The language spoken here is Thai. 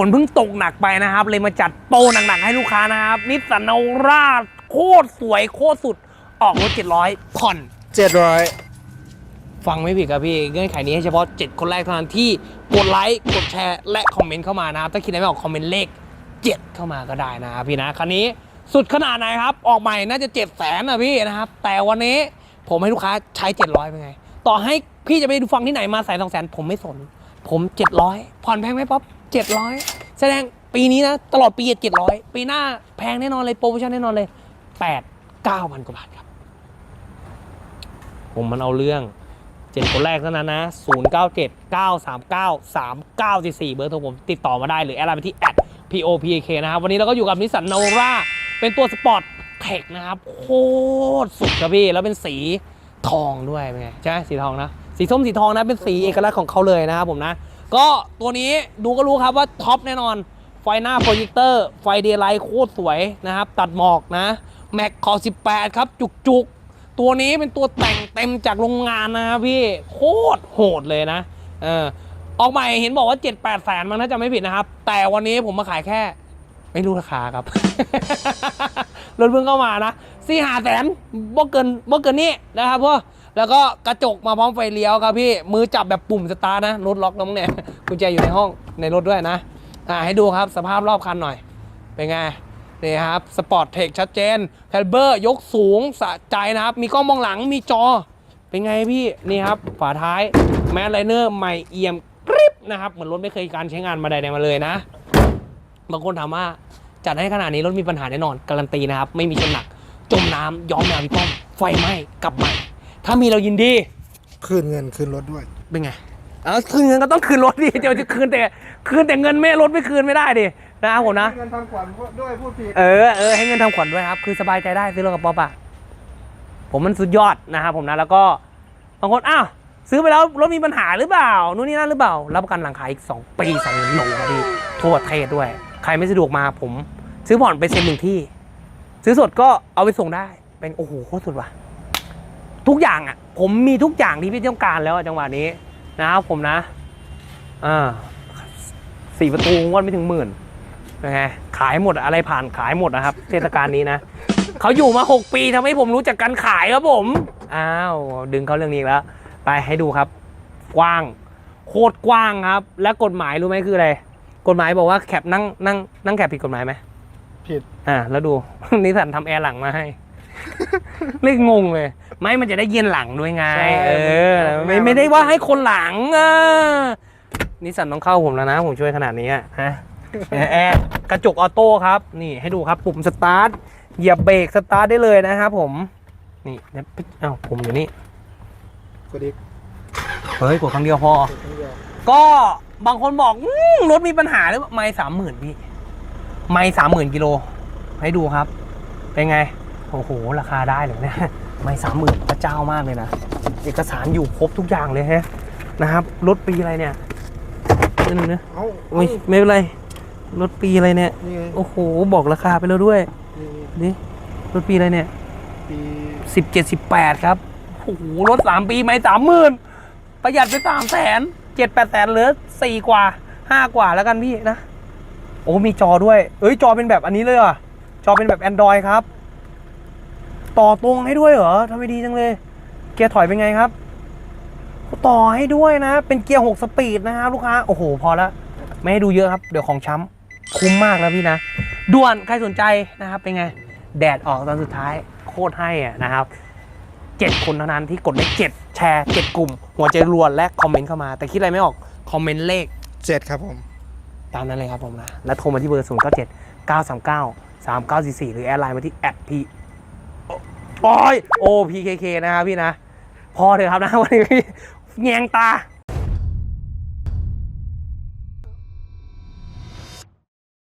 ฝนเพิ่งตกหนักไปนะครับ เลยมาจัดโปรหนักๆให้ลูกค้านะครับนิสสันนาวราโคตรสวยโคตรสุดออกรถ700 ผ่อนเจ็ดร้อยฟังไม่ผิดครับพี่เงื่อนไขนี้ให้เฉพาะ 7 คนแรกเท่านั้นที่กดไลค์กดแชร์และคอมเมนต์เข้ามานะครับถ้าคิดอะไรไม่ออกคอมเมนต์เลข 7 เข้ามาก็ได้นะครับพี่นะคันนี้สุดขนาดไหนครับ ออกใหม่น่าจะ7 0 0แสนนะพี่นะครับ แต่วันนี้ผมให้ลูกค้าใช้ 700เป็นไง ต่อให้พี่จะไปดูฟังที่ไหนมาใส่สองแสนผมไม่สน ผม 700 ผ่อนแพงไหมป๊อป 700 แสดงปีนี้นะ ตลอดปี700 ปีหน้าแพงแน่นอนเลย โปรโมชั่นแน่นอนเลย 8 9พันกว่าบาทครับ ผมมันเอาเรื่อง เจ็ดคนแรกเท่านั้นนะ 0 9 7 9 3 9 3 9 4 4 เบอร์โทรผมติดต่อมาได้หรือแอดไลน์ไปที่ @popk นะครับ วันนี้เราก็อยู่กับนิสสันโนราเป็นตัวสปอร์ตเทคนะครับ โคตรสุดครับพี่ แล้วเป็นสีทองด้วยเป็นไงใช่ไหมสีทองนะ สีส้มสีทองนะ เป็นสีเอกลักษณ์ของเขาเลยนะครับผมนะ ก็ตัวนี้ดูก็รู้ครับว่าท็อปแน่นอน ไฟหน้าโปรเจคเตอร์ ไฟเดย์ไลท์โคตรสวยนะครับ ตัดหมอกนะแม็กคอ18 ครับ จุกๆ ตัวนี้เป็นตัวแต่งเต็มจากโรงงานนะครับพี่ โคตรโหดเลยนะเออออกใหม่เห็นบอกว่า 7 8แสนมันน่าจะไม่ผิดนะครับ แต่วันนี้ผมมาขายแค่ ไม่รู้ราคาครับ รถเพิ่งเข้ามานะสี่หาแสนบ่เกินบ่เกินนี่นะครับพ่อ แล้วก็กระจกมาพร้อมไฟเลี้ยวครับพี่ มือจับแบบปุ่มสตาร์ทนะ รถล็อกน้องเนี่ยกุญแจอยู่ในห้องในรถด้วยนะ อ่าให้ดูครับสภาพรอบคันหน่อย เป็นไง นี่ครับสปอร์ตเทคชัดเจนแคลเบอร์ยกสูงสะใจนะครับ มีกล้องมองหลังมีจอ เป็นไงพี่ นี่ครับ ฝาท้ายแมสไลเนอร์ใหม่เอี่ยมกริบนะครับ เหมือนรถไม่เคยการใช้งานมาใดๆมาเลยนะ บางคนถามว่าจัดให้ขนาดนี้รถมีปัญหาแน่นอน การันตีนะครับ ไม่มีชนหนัก จมน้ำย้อมแมวพี่ป้อมไฟไหม้กลับใหม่ ถ้ามีเรายินดี คืนเงินคืนรถด้วย เป็นไงเอาคืนเงินก็ต้องคืนรถดิเดี๋ยวจะคืนแต่คืนแต่เงินไม่รถไม่คืนไม่ได้ดินะครับผมนะ เงินทำขวัญด้วยพูดผิดเออเออให้เงินทำขวัญด้วยครับ คือสบายใจได้ซื้อรถกับป๊อปอะผมมันสุดยอดนะครับผมนะแล้วก็บางคนอ้าวซื้อไปแล้วรถมีปัญหาหรือเปล่านู่นนี่นั่นหรือเปล่า รับประกันหลังขายอีก 2 ปี2โลครับพี่ทั่วประเทศด้วย ใครไม่สะดวกมาผม ซื้อผ่อนไปเซ็นหนึ่งที่ ซื้อสดก็เอาไปส่งได้ เป็นโอ้โหโคตรสุดว่ะ ทุกอย่างอะ ผมมีทุกอย่างที่พี่ต้องการแล้วอะจังหวะนี้นะครับผมนะอ่าสี่ประตูงวันไม่ถึงหมื่นยังไงขายหมดอะอะไรผ่านขายหมดนะครับ เทศกาลนี้นะเขาอยู่มา 6 ปีทำให้ผมรู้จักการขายครับผมอ้าวดึงเขาเรื่องนี้อีกแล้ว ไปให้ดูครับ กว้าง โคตรกว้างครับ และกฎหมายรู้ไหมคืออะไรกฎหมายบอกว่าแคปนั่งนั่งนั่งแคปผิดกฎหมายไหมผิดอ่าแล้วดูนิสสันทำแอร์หลังมาให้เรียกงงเลย ไม่มันจะได้เย็นหลังด้วยไง ใช่เออ ไม่ไม่ได้ว่าให้คนหลังเออนิสสันต้องเข้าผมแล้วนะ ผมช่วยขนาดนี้อะฮะแอร์กระจกออโต้ครับ นี่ให้ดูครับปุ่มสตาร์ทเหยียบเบรกสตาร์ทได้เลยนะครับผม นี่เดี๋ยวเอ้าผมอยู่นี่กดอีกเฮ้ยกดครั้งเดียวพอ กดครั้งเดียวก็บางคนบอกอื้อรถมีปัญหาหรือเปล่าไม่สามหมื่นพี่ ไม่สามหมื่นกิโล ให้ดูครับ เป็นไง โอ้โห ราคาได้เลยเนี่ย ไม่สามหมื่นพระเจ้ามากเลยนะ เอกสารอยู่ครบทุกอย่างเลยฮะนะครับ รถปีอะไรเนี่ยนี่นึงนะเอ้าไม่ไม่เป็นไร รถปีอะไรเนี่ยนี่ไงโอ้โห บอกราคาไปแล้วด้วยนี่นี่ รถปีอะไรเนี่ย ปีสิบเจ็ดสิบแปดครับ โอ้โห รถสามปีไม่สามหมื่นประหยัดไปสามแสนเจ็ดแปดแสนเหลือสี่กว่าห้ากว่าแล้วกันพี่นะ โอ้มีจอด้วย เอ้ย จอเป็นแบบอันนี้เลยเหรอะ จอเป็นแบบ Android ครับ ต่อตรงให้ด้วยเหรอทำไมดีจังเลย เกียร์ถอยเป็นไงครับต่อให้ด้วยนะ เป็นเกียร์หกสปีดนะครับลูกค้า โอ้โห พอแล้วไม่ให้ดูเยอะครับ เดี๋ยวของช้ำคุ้มมากแล้วพี่นะ ด่วนใครสนใจนะครับ เป็นไง แดดออกตอนสุดท้าย โคตรให้อะนะครับเจ็ดคนเท่านั้นที่กดเลขเจ็ดแชร์เจ็ดกลุ่ม หัวใจรวนและคอมเมนต์เข้ามา แต่คิดอะไรไม่ออก คอมเมนต์เลขเจ็ดครับผม ตามนั้นเลยครับผมนะ แล้วโทรมาที่เบอร์0 9 7 9 3 9 3 9 4 4หรือแอดไลน์มาที่แอดพี โอ้ย OPKK นะครับพี่นะ พอเถอะครับนะวันนี้แงงตา